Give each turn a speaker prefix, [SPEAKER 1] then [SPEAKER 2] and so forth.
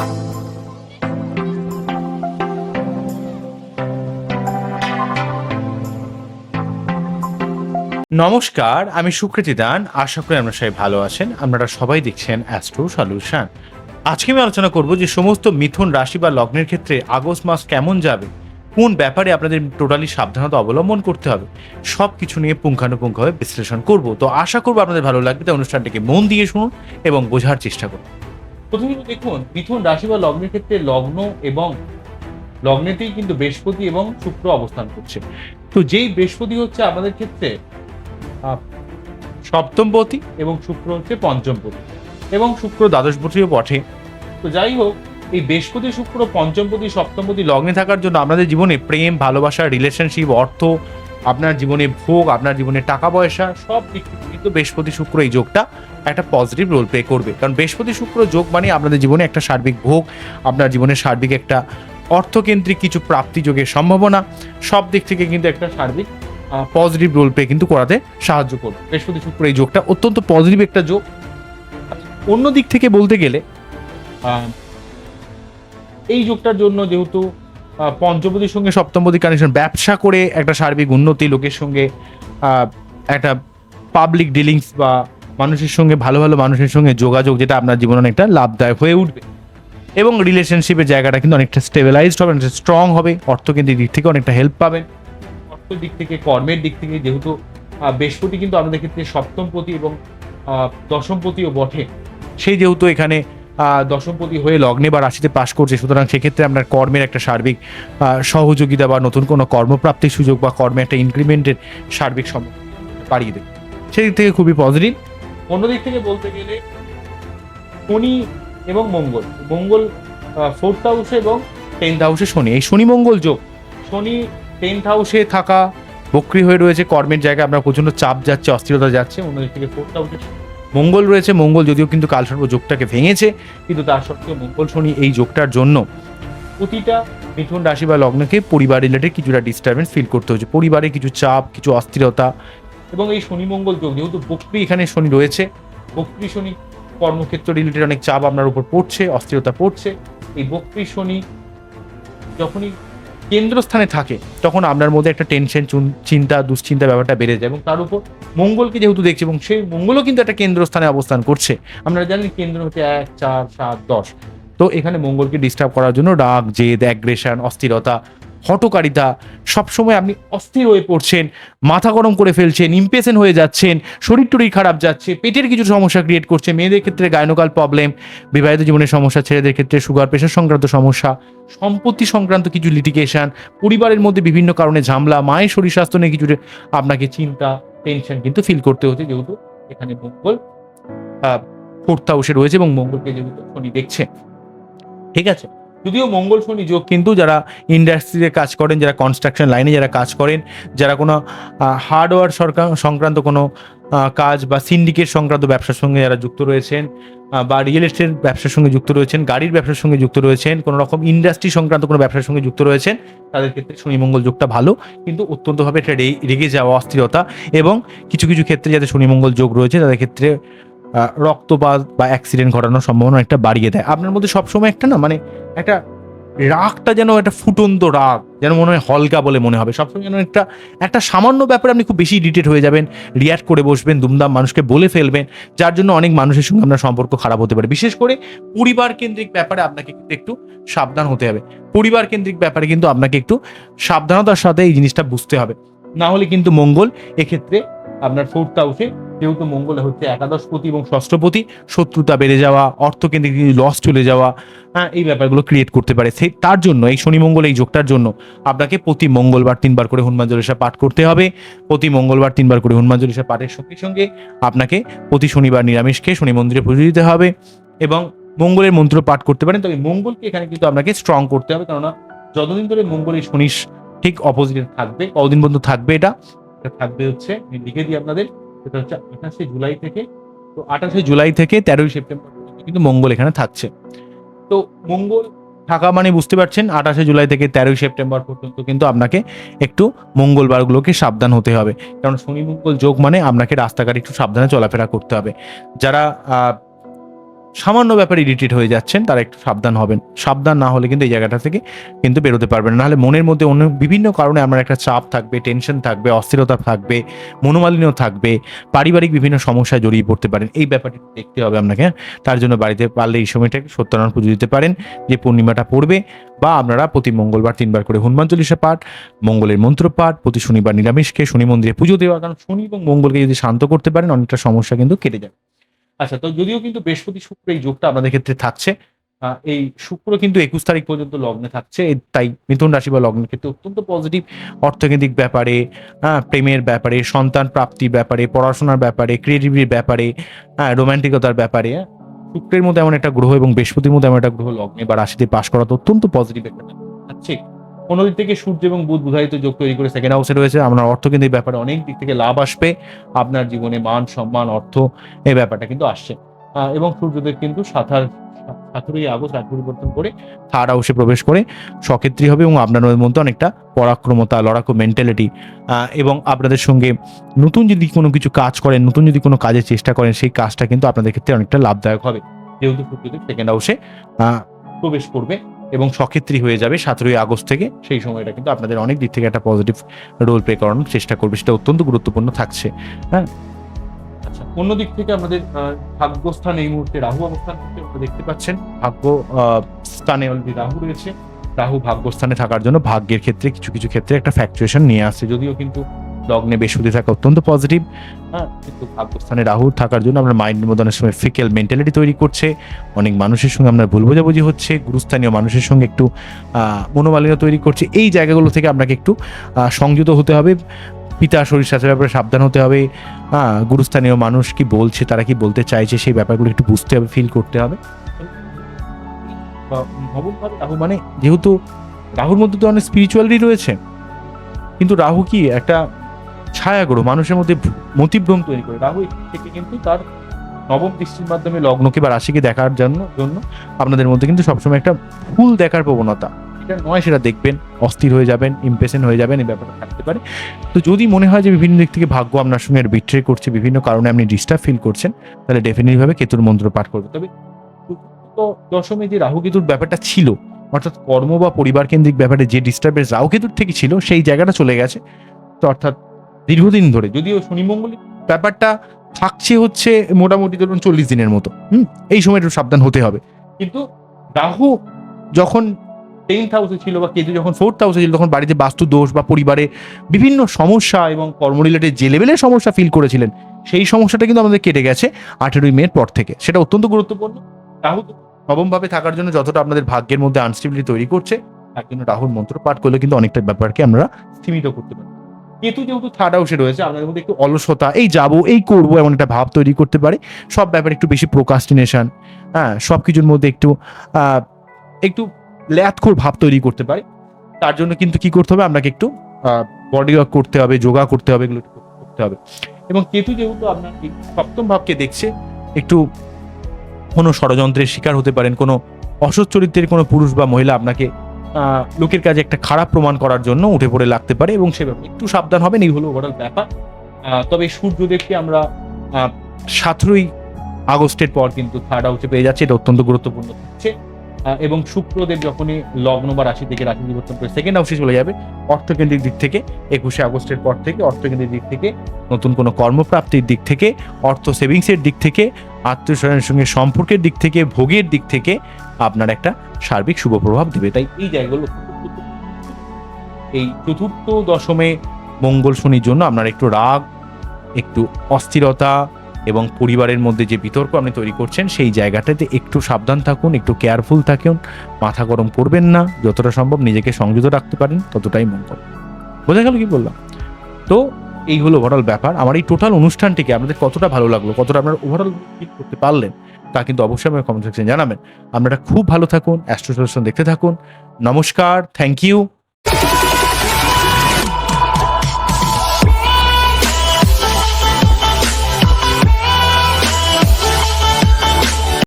[SPEAKER 1] নমস্কার, আমি সুকৃতি দান। আশা করি আপনারা সবাই ভালো আছেন। আপনারা সবাই দেখছেন অ্যাস্ট্রো সলিউশন আজকে আমি আলোচনা করব যে সমস্ত মিথুন রাশি বা লগ্নের ক্ষেত্রে আগস্ট মাস কেমন যাবে, কোন ব্যাপারে আপনাদের টোটালি সাবধানতা অবলম্বন করতে হবে সব কিছু নিয়ে পুঙ্খানুপুঙ্খভাবে বিশ্লেষণ করব। তো আশা করব আপনাদের ভালো লাগবে, তাই অনুষ্ঠানটিকে মন দিয়ে শুনুন এবং বোঝার চেষ্টা করুন। প্রথমে দেখুন, মিথুন রাশি বা লগ্নের ক্ষেত্রে লগ্ন এবং লগ্নেতেই কিন্তু বৃহস্পতি এবং শুক্র অবস্থান করছে। তো যেই বৃহস্পতি হচ্ছে আমাদের ক্ষেত্রে সপ্তমপতি এবং শুক্র হচ্ছে পঞ্চমপতি এবং শুক্র দ্বাদশপতিও বটে। তো যাই হোক, এই বৃহস্পতি, শুক্র পঞ্চমপতি সপ্তমপতি লগ্নে থাকার জন্য আপনাদের জীবনে প্রেম, ভালোবাসা রিলেশনশিপ অর্থ আপনার জীবনে ভোগ, আপনার জীবনে টাকা পয়সা, সব দিক থেকে কিন্তু বৃহস্পতি শুক্র এই যোগটা একটা পজিটিভ রোল প্লে করবে। কারণ বৃহস্পতি শুক্র যোগ মানে আপনাদের জীবনে একটা সার্বিক ভোগ, আপনার জীবনে সার্বিক একটা অর্থকেন্দ্রিক কিছু প্রাপ্তি যোগের সম্ভাবনা, সব দিক থেকে কিন্তু একটা সার্বিক পজিটিভ রোল প্লে কিন্তু করাতে সাহায্য করবে। বৃহস্পতি শুক্র এই যোগটা অত্যন্ত পজিটিভ একটা যোগ। অন্য দিক থেকে বলতে গেলে এই যোগটার জন্য যেহেতু আহ, পঞ্চমপতির সঙ্গে সপ্তমপতি কানেকশন ব্যবসা করে একটা সার্বিক উন্নতি লোকের সঙ্গে একটা পাবলিক ডিলিংস বা মানুষের সঙ্গে ভালো ভালো মানুষের সঙ্গে যোগাযোগ যেটা আপনার জীবনে অনেকটা লাভদায়ক হয়ে উঠবে। এবং রিলেশনশিপের জায়গাটা কিন্তু অনেকটা স্টেবিলাইজড হবে অনেকটা স্ট্রং হবে অর্থকেন্দ্রিক দিক থেকে অনেকটা হেল্প পাবেন। অর্থের দিক থেকে কর্মের দিক থেকে যেহেতু বৃহস্পতি কিন্তু আমাদের ক্ষেত্রে সপ্তমপতি এবং দশমপতিও বটে। সেই যেহেতু এখানে দশমপতি হয়ে লগ্নে বা রাশিতে পাশ করছে, সুতরাং সেক্ষেত্রে আপনার কর্মের একটা সার্বিক সহযোগিতা বা নতুন কোনো কর্মপ্রাপ্তির সুযোগ বা কর্মে একটা ইনক্রিমেন্টের সার্বিক সম্ভাবনা বাড়িয়ে দেবে। সেদিক থেকে খুবই পজিটিভ অন্যদিক থেকে বলতে গেলে, শনি এবং মঙ্গল মঙ্গল ফোর্থ হাউসে এবং টেন্থ হাউসে শনি। এই শনি মঙ্গল যোগ, শনি টেন্থ হাউসে থাকা বক্রি হয়ে রয়েছে, কর্মের জায়গায় আপনার প্রচণ্ড চাপ যাচ্ছে, অস্থিরতা যাচ্ছে অন্যদিক থেকে ফোর্থ হাউসে মঙ্গল রয়েছে, মঙ্গল যদিও কিন্তু কালসর্প যোগটাকে ভেঙেছে, কিন্তু তার সত্ত্বেও মঙ্গল শনি এই যোগটার জন্য প্রতিটা মিথুন রাশি বা লগ্নকে পরিবার রিলেটেড কিছুটা ডিস্টারবেন্স ফিল করতে হচ্ছে পরিবারে কিছু চাপ, কিছু অস্থিরতা এবং এই শনি মঙ্গল যোগ যেহেতু বক্রি এখানে শনি রয়েছে, বক্রি শনি কর্মক্ষেত্র রিলেটেড অনেক চাপ আপনার উপর পড়ছে, অস্থিরতা পড়ছে। এই বক্রি শনি যখনই কেন্দ্রস্থানে থাকে, তখন আপনার মধ্যে একটা টেনশন চিন্তা, দুশ্চিন্তা ব্যাপারটা বেড়ে যায় এবং তার উপর মঙ্গলকে যেহেতু দেখছি এবং সেই মঙ্গলও কিন্তু একটা কেন্দ্রস্থানে অবস্থান করছে। আপনারা জানেন কেন্দ্র হচ্ছে এক, চার, সাত, দশ। তো এখানে মঙ্গলকে ডিস্টার্ব করার জন্য রাগ, জেদ অ্যাগ্রেশন অস্থিরতা হটকারিতা, সবসময় আপনি অস্থির হয়ে পড়ছেন, মাথা গরম করে ফেলছেন ইম্পেশন হয়ে যাচ্ছেন, শরীর টরীর খারাপ যাচ্ছে, পেটের কিছু সমস্যা ক্রিয়েট করছে, মেয়েদের ক্ষেত্রে গায়নকাল প্রবলেম বিবাহিত জীবনের সমস্যা, ছেলেদের ক্ষেত্রে সুগার প্রেশার সংক্রান্ত সমস্যা, সম্পত্তি সংক্রান্ত কিছু লিটিগেশন পরিবারের মধ্যে বিভিন্ন কারণে ঝামলা, মায়ের শরীর স্বাস্থ্য নিয়ে কিছু আপনাকে চিন্তা টেনশন কিন্তু ফিল করতে হচ্ছে যেহেতু এখানে মঙ্গল ফোর্থ হাউসে রয়েছে এবং মঙ্গলকে যেহেতু শনি দেখছে। ঠিক আছে? যদিও মঙ্গল শনি যোগ কিন্তু যারা ইন্ডাস্ট্রিতে কাজ করেন, যারা কনস্ট্রাকশন লাইনে যারা কাজ করেন, যারা কোনো হার্ডওয়্যার সরকার সংক্রান্ত কোনো কাজ বা সিন্ডিকেট সংক্রান্ত ব্যবসার সঙ্গে যারা যুক্ত রয়েছেন বা রিয়েল এস্টেট ব্যবসার সঙ্গে যুক্ত রয়েছেন, গাড়ির ব্যবসার সঙ্গে যুক্ত রয়েছেন, কোনো রকম ইন্ডাস্ট্রি সংক্রান্ত কোনো ব্যবসার সঙ্গে যুক্ত রয়েছেন, তাদের ক্ষেত্রে শনি মঙ্গল যোগটা ভালো, কিন্তু অত্যন্তভাবে এটা রেগে যাওয়া অস্থিরতা এবং কিছু কিছু ক্ষেত্রে যাদের শনি মঙ্গল যোগ রয়েছে, তাদের ক্ষেত্রে রক্তপাত বা অ্যাক্সিডেন্ট ঘটানোর সম্ভাবনা একটা বাড়িয়ে দেয়। আপনার মধ্যে সবসময় একটা না মানে একটা রাগটা যেন একটা ফুটন্ত রাগ, যেন মনে হয় হলকা বলে মনে হবে। সবসময় যেন একটা একটা সামান্য ব্যাপারে আপনি খুব বেশি ইরিটেট হয়ে যাবেন রিয়াক্ট করে বসবেন, দুমদাম মানুষকে বলে ফেলবেন, যার জন্য অনেক মানুষের সঙ্গে আপনার সম্পর্ক খারাপ হতে পারে। বিশেষ করে পরিবার কেন্দ্রিক ব্যাপারে আপনাকে কিন্তু একটু সাবধান হতে হবে। পরিবার কেন্দ্রিক ব্যাপারে কিন্তু আপনাকে একটু সাবধানতার সাথে এই জিনিসটা বুঝতে হবে। না হলে কিন্তু মঙ্গল এক্ষেত্রে আপনার ফোর্থ হাউসে যেহেতু মঙ্গল হচ্ছে একাদশ একাদশপতি এবং ষষ্ঠপতি, শত্রুতা বেড়ে যাওয়া, অর্থকেন্দ্রিক লস চলে যাওয়া হ্যাঁ এই ব্যাপারগুলো ক্রিয়েট করতে পারে। সেই তার জন্য, এই শনি মঙ্গল, এই যোগটার জন্য আপনাকে প্রতি মঙ্গলবার তিনবার করে হনুমান চল্লিশা পাঠ করতে হবে। প্রতি মঙ্গলবার তিনবার করে হনুমান চল্লিশা পাঠের সঙ্গে সঙ্গে আপনাকে প্রতি শনিবার নিরামিষ খেয়ে শনি মন্দিরে পুজো দিতে হবে এবং মঙ্গলের মন্ত্র পাঠ করতে পারেন। তবে মঙ্গলকে এখানে কিন্তু আপনাকে স্ট্রং করতে হবে। কেননা, যতদিন ধরে মঙ্গল এই শনি ঠিক অপোজিটে থাকবে, কতদিন পর্যন্ত থাকবে এটা? থাকবে হচ্ছে লিখে দিই আপনাদের সেটা হচ্ছে আঠাশে জুলাই থেকে, তো আঠাশে জুলাই থেকে তেরোই সেপ্টেম্বর কিন্তু মঙ্গল এখানে থাকছে। তো মঙ্গল থাকা মানে বুঝতে পারছেন, আঠাশে জুলাই থেকে তেরোই সেপ্টেম্বর পর্যন্ত কিন্তু আপনাকে একটু মঙ্গলবারগুলোকে সাবধান হতে হবে। কারণ শনি মঙ্গল যোগ মানে আপনাকে রাস্তাঘাট একটু সাবধানে চলাফেরা করতে হবে। যারা সামান্য ব্যাপারে ইরিটেট হয়ে যাচ্ছেন, তারা একটু সাবধান হবেন। সাবধান না হলে কিন্তু এই জায়গাটা থেকে কিন্তু বেরোতে পারবেন নাহলে মনের মধ্যে অন্য বিভিন্ন কারণে আমার একটা চাপ থাকবে টেনশন থাকবে, অস্থিরতা থাকবে, মনোমালিন্য থাকবে, পারিবারিক বিভিন্ন সমস্যায় জড়িয়ে পড়তে পারেন। এই ব্যাপারটি দেখতে হবে আপনাকে হ্যাঁ? তার জন্য বাড়িতে পারলে এই সময়টাকে সত্যনারায়ণ পুজো দিতে পারেন, যে পূর্ণিমাটা পড়বে, বা আপনারা প্রতি মঙ্গলবার তিনবার করে হনুমান চল্লিশা পাঠ, মঙ্গলের মন্ত্র পাঠ, প্রতি শনিবার নিরামিষকে, শনি মন্দিরে পুজো দেওয়া, কারণ শনি এবং মঙ্গলকে যদি শান্ত করতে পারেন, অনেকটা সমস্যা কিন্তু কেটে যাবে। আচ্ছা তো যদিও কিন্তু বৃহস্পতি শুক্র এই যোগটা আপনাদের ক্ষেত্রে থাকছে এই শুক্র কিন্তু একুশ তারিখ পর্যন্ত লগ্নে থাকছে তাই মিথুন রাশি বা লগ্নের ক্ষেত্রে অত্যন্ত পজিটিভ অর্থনৈতিক ব্যাপারে হ্যাঁ প্রেমের ব্যাপারে, সন্তান প্রাপ্তির ব্যাপারে, পড়াশোনার ব্যাপারে ক্রিয়েটিভিটির ব্যাপারে হ্যাঁ রোম্যান্টিকতার ব্যাপারে শুক্রের মধ্যে এমন একটা গ্রহ এবং বৃহস্পতির মধ্যে এমন একটা গ্রহ লগ্নে বা রাশিতে পাশ করা তো অত্যন্ত পজিটিভ একটা থাকছে। অন্যদিক থেকে সূর্য এবং বুধ বুধায়িত যোগ তৈরি করে সেকেন্ড হাউসে রয়েছে। আপনার অর্থকেন্দ্রিক ব্যাপারে অনেক দিক থেকে লাভ আসবে। আপনার জীবনে মান, সম্মান, অর্থ এই ব্যাপারটা কিন্তু আসছে। এবং সূর্যদেব কিন্তু সাতার সতেরোই আগস্ট রাত পরিবর্তন করে থার্ড হাউসে প্রবেশ করে সক্ষেত্রী হবে এবং আপনার মধ্যে অনেকটা পরাক্রমতা, লড়াকু মেন্টালিটি এবং আপনাদের সঙ্গে নতুন যদি কোনো কিছু কাজ করেন, নতুন যদি কোনো কাজের চেষ্টা করেন, সেই কাজটা কিন্তু আপনাদের ক্ষেত্রে অনেকটা লাভদায়ক হবে। যেহেতু সূর্যদেব সেকেন্ড হাউসে প্রবেশ করবে। এবং সক্ষেত্রী হয়ে যাবে সতেরোই আগস্ট থেকে। সেই সময়টা কিন্তু আপনাদের অনেক দিক থেকে একটা পজিটিভ রোল প্লে করানোর চেষ্টা করবে, সেটা অত্যন্ত গুরুত্বপূর্ণ থাকছে। হ্যাঁ? আচ্ছা অন্য দিক থেকে আমাদের ভাগ্যস্থান এই মুহূর্তে রাহু অবস্থান আপনারা দেখতে পাচ্ছেন। ভাগ্য স্থানে অলরেডি রাহু রয়েছে। রাহু ভাগ্যস্থানে থাকার জন্য ভাগ্যের ক্ষেত্রে কিছু কিছু ক্ষেত্রে একটা ফ্যাকচুয়েশন নিয়ে আসছে, যদিও কিন্তু লগ্নে বৃহস্পতি থাকা অত্যন্ত পজিটিভ হ্যাঁ কিন্তু ভাগ্যস্থানে রাহু থাকার জন্য আপনার মাইন্ডের মধ্যে অনেক সময় ফিকেল মেন্টালিটি তৈরি করছে। অনেক মানুষের সঙ্গে আপনার ভুল বোঝাবুঝি হচ্ছে, গুরুস্থানীয় মানুষের সঙ্গে একটু মনোমালিন্য তৈরি করছে। এই জায়গাগুলো থেকে আপনাকে একটু সংযত হতে হবে। পিতা শরীর স্বাস্থ্যের ব্যাপারে সাবধান হতে হবে। হ্যাঁ গুরুস্থানীয় মানুষ কি বলছে, তারা কি বলতে চাইছে, সেই ব্যাপারগুলো একটু বুঝতে হবে ফিল করতে হবে। রাহু মানে যেহেতু রাহুর মধ্যে তো অনেক স্পিরিচুয়ালিটি রয়েছে। কিন্তু রাহু কি একটা ছায়াগ্রহ, মানুষের মধ্যে মতিভ্রম তৈরি করে। রাহু থেকে কিন্তু তার নবম দৃষ্টির মাধ্যমে লগ্নকে বা রাশিকে দেখার জন্য জন্য আপনাদের মধ্যে কিন্তু সবসময় একটা ফুল দেখার প্রবণতা। এটা নয়, সেটা দেখবেন, অস্থির হয়ে যাবেন ইমপ্রেশন হয়ে যাবেন, এই ব্যাপারটা থাকতে পারে। তো যদি মনে হয় যে বিভিন্ন দিক থেকে ভাগ্য আপনার সঙ্গে বিট্রে করছে, বিভিন্ন কারণে আপনি ডিস্টার্ব ফিল করছেন, তাহলে ডেফিনেটলি ভাবে কেতুর মন্ত্র পাঠ করবে। তবে চতুর্থ দশমে যে রাহু কেতুর ব্যাপারটা ছিল, অর্থাৎ কর্ম বা পরিবার কেন্দ্রিক ব্যাপারে যে ডিস্টার্বেন্স রাহু কেতুর থেকে ছিল, সেই জায়গাটা চলে গেছে। তো অর্থাৎ দীর্ঘদিন ধরে। যদিও শনি মঙ্গল ব্যাপারটা থাকছে হচ্ছে মোটামুটি ধরুন চল্লিশ দিনের মতো। হুম? এই সময় একটু সাবধান হতে হবে। কিন্তু রাহু যখন টেন্থ হাউসে ছিল বা কেতু যখন ফোর্থ হাউসে ছিল, তখন বাড়িতে বাস্তু দোষ বা পরিবারে বিভিন্ন সমস্যা এবং কর্ম রিলেটেড যে লেভেলের সমস্যা ফিল করেছিলেন, সেই সমস্যাটা কিন্তু আমাদের কেটে গেছে আঠেরোই মের পর থেকে। সেটা অত্যন্ত গুরুত্বপূর্ণ। রাহু নবমভাবে থাকার জন্য যতটা আপনাদের ভাগ্যের মধ্যে আনস্টেবিলিটি তৈরি করছে, তার জন্য রাহুর মন্ত্র পাঠ করলে কিন্তু অনেকটা ব্যাপারকে আমরা স্থিমিত করতে পারি কেতু যেহেতু থার্ড হাউসে রয়েছে, আপনাদের মধ্যে একটু অলসতা, এই যাব, এই করব এমন একটা ভাব তৈরি করতে পারে। সব ব্যাপারে একটু বেশি প্রোকাস্টিনেশন হ্যাঁ সব কিছুর মধ্যে একটু একটু ল্যাথখোর ভাব তৈরি করতে পারে। তার জন্য কিন্তু কি করতে হবে? আপনাকে একটু বডি ওয়ার্ক করতে হবে, যোগা করতে হবে, এগুলো করতে হবে। এবং কেতু যেহেতু আপনার সপ্তম ভাবকে দেখছে, একটু কোনো ষড়যন্ত্রের শিকার হতে পারেন, কোনো অসৎ চরিত্রের কোনো পুরুষ বা মহিলা আপনাকে লোকের কাজে একটা খারাপ প্রমাণ করার জন্য উঠে পড়ে লাগতে পারে এবং সে একটু সাবধান হবেন এই হলো ওভারঅল ব্যাপার তবে সূর্যদেবকে আমরা সতেরোই আগস্টের পর কিন্তু থার্ড হাউসে পেয়ে যাচ্ছে, এটা অত্যন্ত গুরুত্বপূর্ণ হচ্ছে। এবং শুক্রদেব যখনই লগ্ন বা রাশি থেকে রাশি পরিবর্তন করে সেকেন্ড হাউসে চলে যাবে, অর্থকেন্দ্রিক দিক থেকে, একুশে আগস্টের পর থেকে, অর্থকেন্দ্রিক দিক থেকে, নতুন কোনো কর্মপ্রাপ্তির দিক থেকে, অর্থ সেভিংসের দিক থেকে আত্মীয় স্বজনের সঙ্গে সম্পর্কের দিক থেকে, ভোগের দিক থেকে আপনার একটা সার্বিক শুভ প্রভাব দেবে। তাই এই জায়গাগুলো এই চতুর্থ দশমে মঙ্গল শনির জন্য আপনার একটু রাগ, একটু অস্থিরতা এবং পরিবারের মধ্যে যে বিতর্ক আপনি তৈরি করছেন, সেই জায়গাটাতে একটু সাবধান থাকুন, একটু কেয়ারফুল থাকুন, মাথা গরম করবেন না, যতটা সম্ভব নিজেকে সংযত রাখতে পারেন, ততটাই মঙ্গল। বোঝা গেল কি বললাম? তো এই হলো ওভারঅল ব্যাপার। আমার এই টোটাল অনুষ্ঠানটিকে আপনাদের কতটা ভালো লাগল, কতটা আপনারা ওভারঅল ফিল করতে পারলেন, তা কিন্তু অবশ্যই আমাকে কমেন্ট সেকশন জানাবেন। আপনারা খুব ভালো থাকুন অ্যাস্ট্রো দেখতে থাকুন। নমস্কার থ্যাংক ইউ